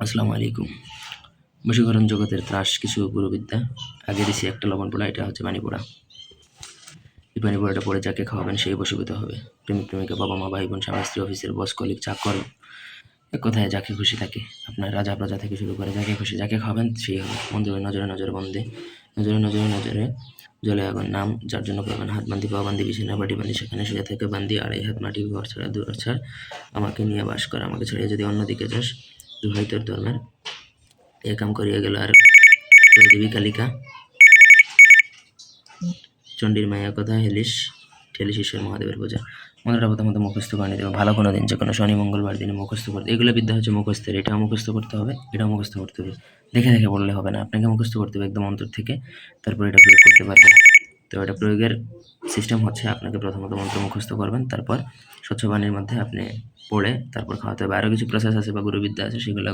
আসসালামু আলাইকুম। বশীকরণ জগতের ত্রাস কিছু গুরুবিদ্যা আগে দিছি একটা লবণ পোড়া, এটা হচ্ছে পানি পোড়া। এই পানি পোড়াটা পরে যাকে খাওয়াবেন সেই বশীভূত হবে। প্রেমিক প্রেমিকা, বাবা মা, ভাই বোন, স্বামী, স্ত্রী, অফিসের বস, কলিগ, চাকর, এক কথায় যাকে খুশি থাকে। আপনার রাজা, প্রজা থেকে শুরু করে যাকে খুশি, যাকে খাবেন সেই হবে। মন্দিরে নজরে নজরে বন্দে, নজরে নজরে নজরে জলে আগুন নাম, যার জন্য করবেন হাত বান্ধি পা বান্ধি বিছানা, বাটি বান্ধি সেখানে শুয়ে থেকে বান্ধি আড়াই হাত মাটি ঘর ছাড়া দূর ছাড় আমাকে নিয়ে বাস কর, আমাকে ছেড়ে যদি অন্যদিকে যাস দুহাই তোর ধর্মের এ কাম করিয়া গেল আর দেবী কালিকা। চণ্ডীর মায়া কথা, হেলিস ঠেলিস ঈশ্বর মহাদেবের পূজা। মন্ত্রটা প্রথমত মুখস্থ করে নিতে ভালো কোনো দিন, যে কোনো শনি, মঙ্গলবার দিনে মুখস্থ করতে এগুলো বিদ্যা হচ্ছে মুখস্থের, এটাও মুখস্থ করতে হবে, এটাও মুখস্থ করতে হবে। দেখে দেখে বললে হবে না। আপনাকে মুখস্থ করতে হবে একদম অন্তর থেকে। তারপর এটা প্রয়োগ করতে পারবেন। তো এটা প্রয়োগের সিস্টেম হচ্ছে আপনাকে প্রথমত মন্ত্র মুখস্থ করবেন, তারপর স্বচ্ছ পানির মধ্যে আপনি পড়ে তারপর খাওয়াতে হবে। আরও কিছু প্রসেস আছে বা গুরুবিদ্যা আছে, সেগুলো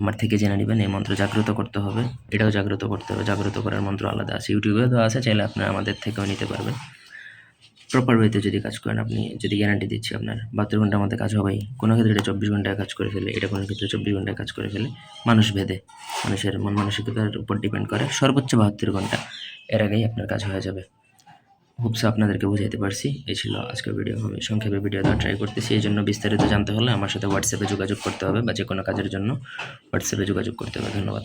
আমার থেকে জেনে নেবেন। এই মন্ত্র জাগ্রত করতে হবে, এটাও জাগ্রত করতে হবে। জাগ্রত করার মন্ত্র আলাদা আছে। ইউটিউবেও দেওয়া আছে, চাইলে আপনারা আমাদের থেকেও নিতে পারবেন। প্রপার ওয়েতে যদি কাজ করেন, আপনি যদি গ্যারান্টি দিচ্ছি আপনার বাহাত্তর ঘণ্টার মধ্যে কাজ হবেই, কোনো ক্ষেত্রে এটা চব্বিশ ঘন্টায় কাজ করে ফেলে এটা কোনো ক্ষেত্রে চব্বিশ ঘন্টায় কাজ করে ফেলে মানুষ ভেদে, মানুষের মন মানসিকতার উপর ডিপেন্ড করে। সর্বোচ্চ বাহাত্তর ঘণ্টা এর আগেই আপনার কাজ হয়ে যাবে। হোপসো আপনাদেরকে বুঝাইতে পারছি। এই ছিল আজকের ভিডিও আমি সংক্ষেপে ভিডিও দেওয়া ট্রাই করতেছি। এই জন্য বিস্তারিত জানতে হলে আমার সাথে হোয়াটসঅ্যাপে যোগাযোগ করতে হবে বা যে কোনো কাজের জন্য হোয়াটসঅ্যাপে যোগাযোগ করতে হবে। ধন্যবাদ।